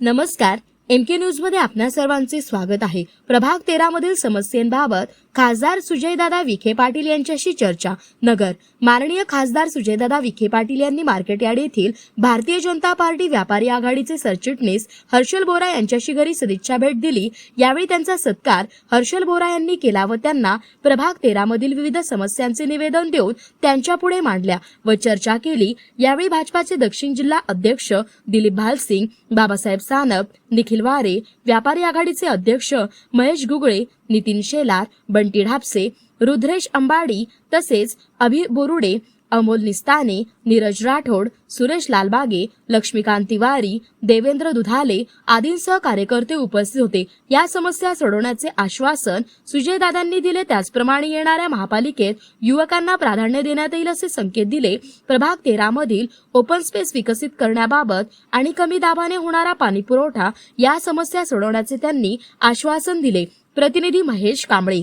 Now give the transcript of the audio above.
नमस्कार एम के न्यूजमध्ये आपणा सर्वांचे स्वागत आहे. प्रभाग तेरा मधील समस्येबाबत खासदार सुजयदादा विखे पाटील यांच्याशी चर्चा. नगर. माननीय खासदार सुजयदादा विखे पाटील यांनी मार्केट यार्ड येथील भारतीय जनता पार्टी व्यापारी आघाडीचे सरचिटणीस हर्षल बोरा यांच्याशी घरी सदिच्छा भेट दिली. यावेळी त्यांचा सत्कार हर्षल बोरा यांनी केला व त्यांना प्रभाग तेरा मधील विविध समस्यांचे निवेदन देऊन त्यांच्यापुढे मांडल्या व चर्चा केली. यावेळी भाजपाचे दक्षिण जिल्हा अध्यक्ष दिलीप भालसिंग बाबासाहेब सानप निखिल वारे व्यापारी आघाडीचे अध्यक्ष महेश गुगळे नितीन शेलार बंटी ढापसे रुद्रेश अंबाडी तसेच अभि बोरुडे अमोल निस्ताने नीरज राठोड सुरेश लालबागे लक्ष्मीकांत तिवारी देवेंद्र दुधाले आदींसह कार्यकर्ते उपस्थित होते. या समस्या सोडवण्याचे आश्वासन सुजयदादांनी दिले. त्याचप्रमाणे येणाऱ्या महापालिकेत युवकांना प्राधान्य देण्यात येईल असे संकेत दिले. प्रभाग तेरामधील ओपन स्पेस विकसित करण्याबाबत आणि कमी दाबाने होणारा पाणीपुरवठा या समस्या सोडवण्याचे त्यांनी आश्वासन दिले. प्रतिनिधी महेश कांबळे.